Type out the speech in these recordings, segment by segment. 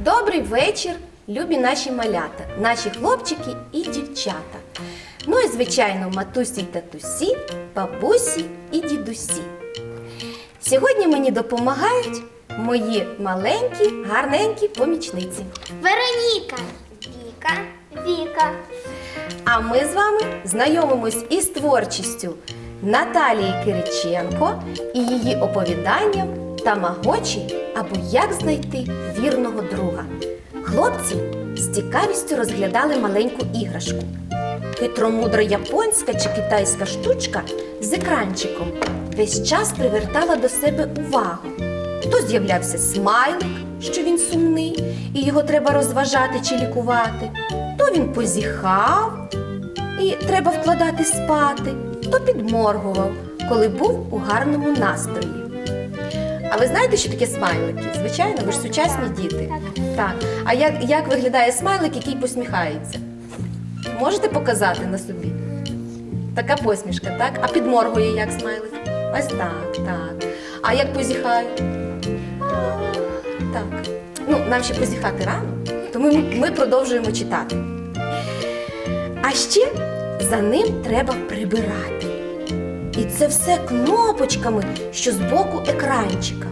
Добрий вечір, любі наші малята, наші хлопчики і дівчата. Ну і звичайно, матусі татусі, бабусі і дідусі. Сьогодні мені допомагають мої маленькі, гарненькі помічниці. Вероніка. Віка. Віка. А ми з вами знайомимось із творчістю Наталії Кириченко і її оповіданням Тамагочі або як знайти вірного друга. Хлопці з цікавістю розглядали маленьку іграшку. Хитромудра японська чи китайська штучка з екранчиком весь час привертала до себе увагу. То з'являвся смайлик, що він сумний, і його треба розважати чи лікувати, то він позіхав, і треба вкладати спати, то підморгував, коли був у гарному настрої. А ви знаєте, що таке смайлики? Звичайно, ви ж сучасні діти. Так. А як, як виглядає смайлик, який посміхається? Можете показати на собі? Така посмішка, так? А підморгує як смайлик? Ось так, так. А як позіхає? Так. Ну, нам ще позіхати рано, тому ми, ми продовжуємо читати. А ще за ним треба прибирати. І це все кнопочками, що з боку екранчика.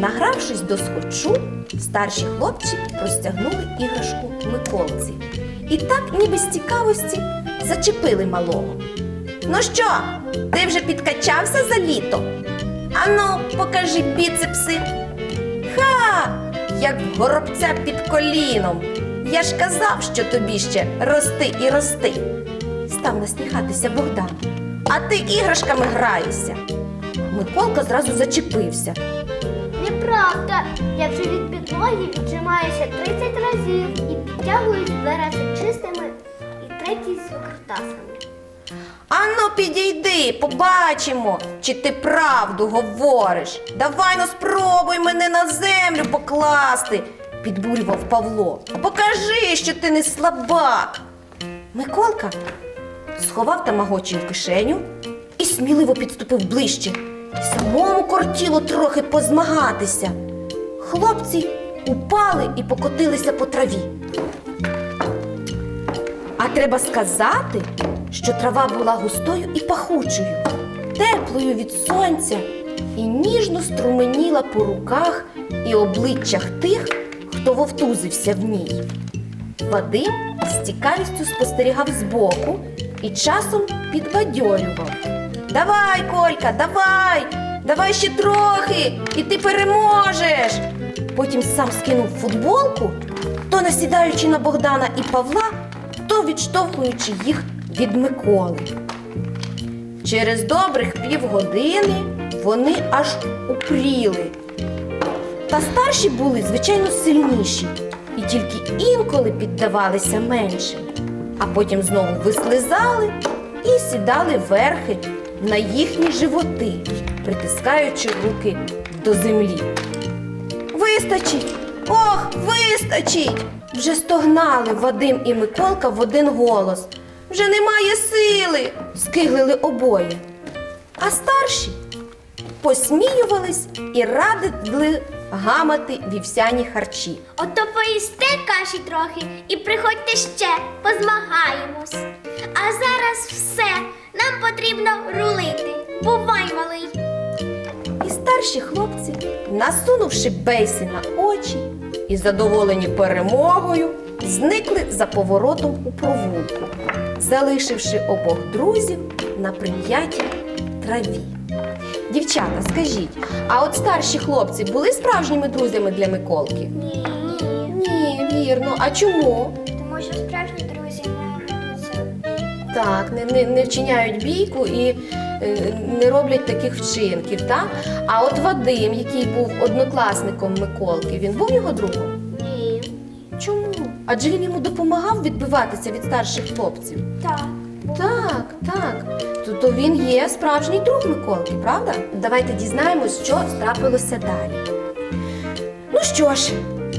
Награвшись до схочу, старші хлопці простягнули іграшку Миколці. І так, ніби з цікавості, зачепили малого. Ну що, ти вже підкачався за літо? Ану, покажи біцепси. Ха! Як горобця під коліном. Я ж казав, що тобі ще рости і рости. Став насміхатися Богдан. А ти іграшками граєшся. Миколка зразу зачепився. Неправда. Я вже від підлоги віджимаюся 30 разів і підтягуюсь два рази чистими і третій з викрутасами. Ану, підійди, побачимо, чи ти правду говориш. Давай ну спробуй мене на землю покласти, підбурював Павло. Покажи, що ти не слабак. Миколка сховав тамагочі в кишеню і сміливо підступив ближче. Самому кортіло трохи позмагатися. Хлопці упали і покотилися по траві. А треба сказати, що трава була густою і пахучою, теплою від сонця і ніжно струменіла по руках і обличчях тих, хто вовтузився в ній. Вадим з цікавістю спостерігав збоку і часом підбадьорював. Давай, Колька, давай! Давай ще трохи, і ти переможеш. Потім сам скинув футболку, то насідаючи на Богдана і Павла, то відштовхуючи їх від Миколи. Через добрих півгодини вони аж упріли. Та старші були, звичайно, сильніші і тільки інколи піддавалися меншим, а потім знову вислизали і сідали верхи на їхні животи, притискаючи руки до землі. Вистачить! Ох, вистачить! Вже стогнали Вадим і Миколка в один голос. Вже немає сили, скиглили обоє. А старші посміювались і радили гамати вівсяні харчі. Ото поїсте каші трохи і приходьте ще, позмагаємось. А зараз все. Нам потрібно рулити. Бувай, малий. І старші хлопці, насунувши бейси на очі і задоволені перемогою, зникли за поворотом у провулку, залишивши обох друзів на прим'ятій траві. Дівчата, скажіть, а от старші хлопці були справжніми друзями для Миколки? Ні, ні. Вірно. А чому? Тому що справжні друзі не ведуться. Так, не, не, не вчиняють бійку і е, не роблять таких вчинків, так? А от Вадим, який був однокласником Миколки, він був його другом? Ні. Чому? Адже він йому допомагав відбиватися від старших хлопців. Так. Так, так. То, він є справжній друг Миколки, правда? Давайте дізнаємось, що трапилося далі. Ну що ж,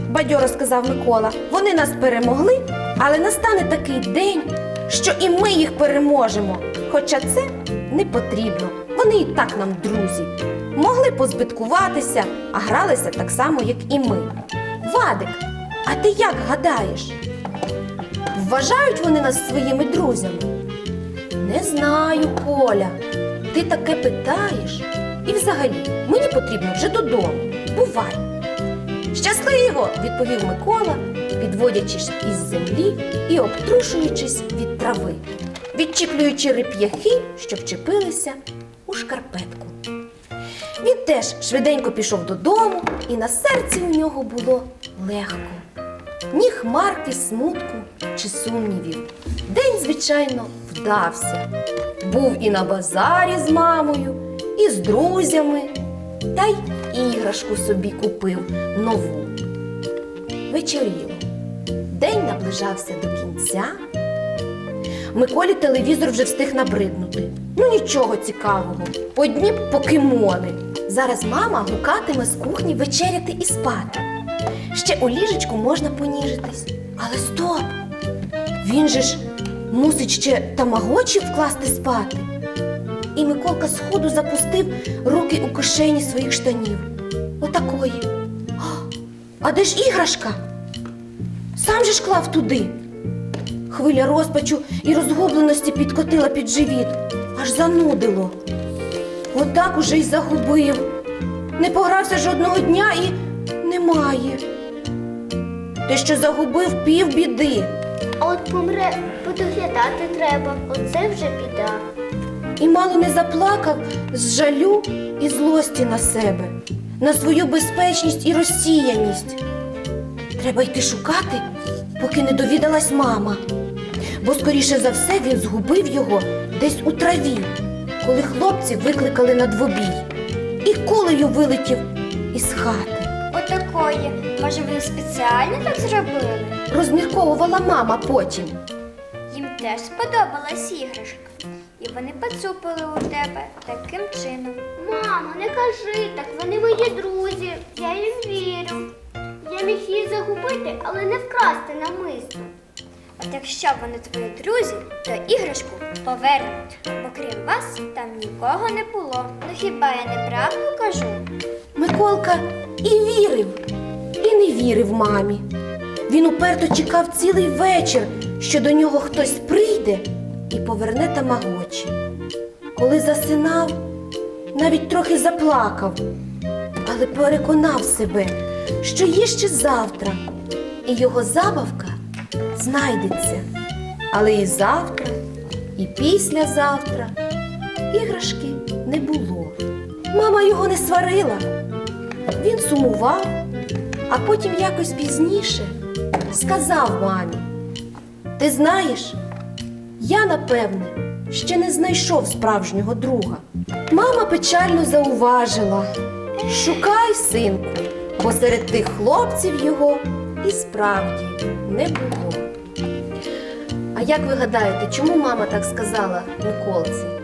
бадьоро сказав Микола, вони нас перемогли, але настане такий день, що і ми їх переможемо. Хоча це не потрібно. Вони і так нам друзі. Могли позбиткуватися, а гралися так само, як і ми. Вадик, а ти як гадаєш? Вважають вони нас своїми друзями? Не знаю, Коля. Ти таке питаєш. І взагалі, мені потрібно вже додому. Бувай. Щасливо! відповів Микола, підводячись із землі і обтрушуючись від трави, відчіплюючи реп'яхи, що вчепилися у шкарпетку. Він теж швиденько пішов додому, і на серці у нього було легко. Ні хмарки смутку чи сумнівів. День, звичайно, вдався. Був і на базарі з мамою, і з друзями, та й іграшку собі купив нову. Вечоріло. День наближався до кінця. Миколі телевізор вже встиг набриднути. Ну нічого цікавого. Одні покемони. Зараз мама гукатиме з кухні вечеряти і спати. Ще у ліжечку можна поніжитись. Але стоп! Він же ж мусить ще тамагочі вкласти спати. І Миколка сходу запустив руки у кишені своїх штанів. Отакої. А, де ж іграшка? Сам же ж клав туди. Хвиля розпачу і розгубленості підкотила під живіт, аж занудило. Отак уже й загубив. Не погрався жодного дня і немає. Те, що загубив пів біди. А от помре, подоглядати треба. Оце вже біда. І мало не заплакав з жалю і злості на себе, на свою безпечність і розсіяність. Треба йти шукати, поки не довідалась мама. Бо, скоріше за все, він згубив його десь у траві, коли хлопці викликали на двобій, і кулею вилетів із хати. Отакої. Може, вони спеціально так зробили? Розмірковувала мама потім. Їм теж сподобалась іграшка. І вони поцупили у тебе таким чином. Мамо, не кажи так, вони мої друзі. Я їм вірю. Я міг її загубити, але не вкрасти намисно. От якщо вони твої друзі, то іграшку повернуть. Бо крім вас там нікого не було. Ну хіба я неправду кажу? Миколка і вірив, і не вірив мамі. Він уперто чекав цілий вечір, що до нього хтось прийде і поверне тамагочі. Коли засинав, навіть трохи заплакав, але переконав себе, що є ще завтра, і його забавка знайдеться. Але і завтра, і післязавтра іграшки не було. Мама його не сварила. Він сумував, а потім якось пізніше сказав мамі: Ти знаєш, я напевне ще не знайшов справжнього друга. Мама печально зауважила: Шукай, синку, бо серед тих хлопців його і справді не було. А як ви гадаєте, чому мама так сказала Миколці?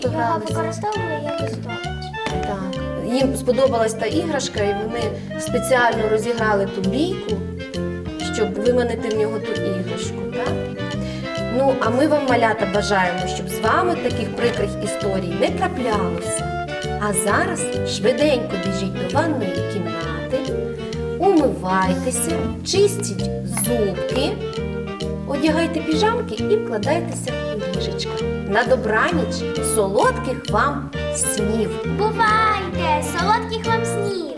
Просто його гралися. використовували як здобич. Так, їм сподобалась та іграшка, і вони спеціально розіграли ту бійку, щоб виманити в нього ту іграшку. Так? Ну, а ми вам, малята, бажаємо, щоб з вами таких прикрих історій не траплялося. А зараз швиденько біжіть до ванної кімнати, умивайтеся, чистіть зубки, одягайте піжамки і вкладайтеся у ліжечка. На добраніч, солодких вам снів! Бувайте! Солодких вам снів!